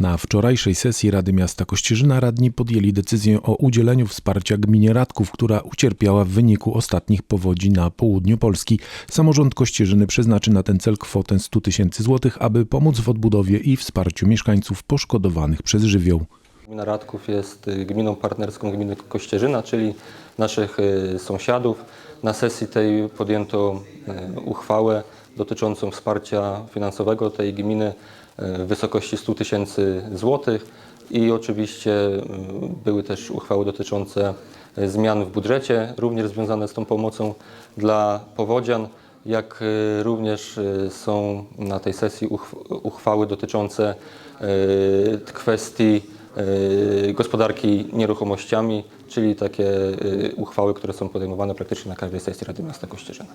Na wczorajszej sesji Rady Miasta Kościerzyna radni podjęli decyzję o udzieleniu wsparcia gminie Radków, która ucierpiała w wyniku ostatnich powodzi na południu Polski. Samorząd Kościerzyny przeznaczy na ten cel kwotę 100 tysięcy złotych, aby pomóc w odbudowie i wsparciu mieszkańców poszkodowanych przez żywioł. Gmina Radków jest y, gminą partnerską gminy Kościerzyna, czyli naszych y, sąsiadów. Na sesji tej podjęto y, uchwałę dotyczącą wsparcia finansowego tej gminy w wysokości 100 tysięcy złotych i oczywiście były też uchwały dotyczące zmian w budżecie, również związane z tą pomocą dla powodzian, jak również są na tej sesji uchw- uchwały dotyczące kwestii gospodarki nieruchomościami, czyli takie y, uchwały, które są podejmowane praktycznie na każdej sesji Rady Miasta Kościerzyna.